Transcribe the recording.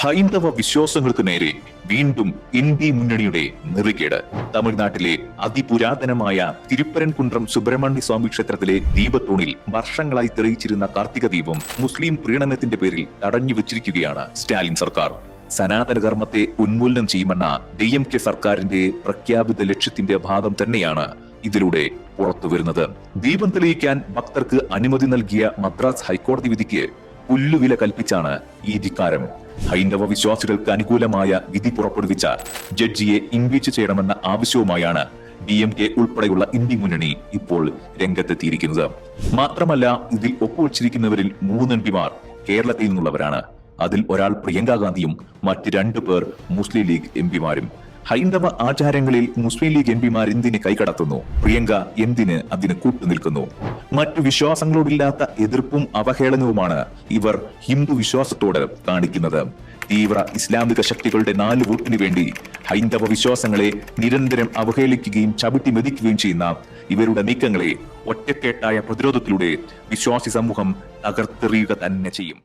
ഹൈന്ദവ വിശ്വാസങ്ങൾക്ക് നേരെ വീണ്ടും ഇന്ത്യ മുന്നണിയുടെ നെറുകേട്. തമിഴ്നാട്ടിലെ അതിപുരാതനമായ തിരുപ്പരൻകുണ്ട്രം സുബ്രഹ്മണ്യ സ്വാമി ക്ഷേത്രത്തിലെ ദീപത്തൂണിൽ വർഷങ്ങളായി തെളിയിച്ചിരുന്ന കാർത്തിക ദീപം മുസ്ലിം പ്രീണനത്തിന്റെ പേരിൽ തടഞ്ഞു വെച്ചിരിക്കുകയാണ് സ്റ്റാലിൻ സർക്കാർ. സനാതന കർമ്മത്തെ ഉന്മൂലനം ചെയ്യുമെന്ന ഡി എം കെ സർക്കാരിന്റെ പ്രഖ്യാപിത ലക്ഷ്യത്തിന്റെ ഭാഗം തന്നെയാണ് ഇതിലൂടെ പുറത്തുവരുന്നത്. ദീപം തെളിയിക്കാൻ ഭക്തർക്ക് അനുമതി നൽകിയ മദ്രാസ് ഹൈക്കോടതി വിധിക്ക് പുല്ലുവില കൽപ്പിച്ചാണ് ഈ ധിക്കാരം. ഹൈന്ദവ വിശ്വാസികൾക്ക് അനുകൂലമായ വിധി പുറപ്പെടുവിച്ച ജഡ്ജിയെ ഇംപീച്ച് ചെയ്യണമെന്ന ആവശ്യവുമായാണ് ഡി എം കെ ഉൾപ്പെടെയുള്ള ഇന്ത്യ മുന്നണി ഇപ്പോൾ രംഗത്തെത്തിയിരിക്കുന്നത്. മാത്രമല്ല ഇതിൽ ഒപ്പുവച്ചിരിക്കുന്നവരിൽ മൂന്ന് എം പിമാർ കേരളത്തിൽ നിന്നുള്ളവരാണ്. അതിൽ ഒരാൾ പ്രിയങ്ക ഗാന്ധിയും മറ്റ് രണ്ടു പേർ മുസ്ലിം ലീഗ് എം പിമാരും. ഹൈന്ദവ ആചാരങ്ങളിൽ മുസ്ലിം ലീഗ് എം പിമാർ എന്തിന് കൈകടത്തുന്നു? പ്രിയങ്ക എന്തിന് അതിന് കൂട്ടുനിൽക്കുന്നു? മറ്റു വിശ്വാസങ്ങളോടില്ലാത്ത എതിർപ്പും അവഹേളനവുമാണ് ഇവർ ഹിന്ദു വിശ്വാസത്തോട് കാണിക്കുന്നത്. തീവ്ര ഇസ്ലാമിക ശക്തികളുടെ നാല് വോട്ടിനു വേണ്ടി ഹൈന്ദവ വിശ്വാസങ്ങളെ നിരന്തരം അവഹേളിക്കുകയും ചവിട്ടി മെതിക്കുകയും ചെയ്യുന്ന ഇവരുടെ നീക്കങ്ങളെ ഒറ്റക്കെട്ടായ പ്രതിരോധത്തിലൂടെ വിശ്വാസി സമൂഹം തകർത്തെറിയുക തന്നെ ചെയ്യും.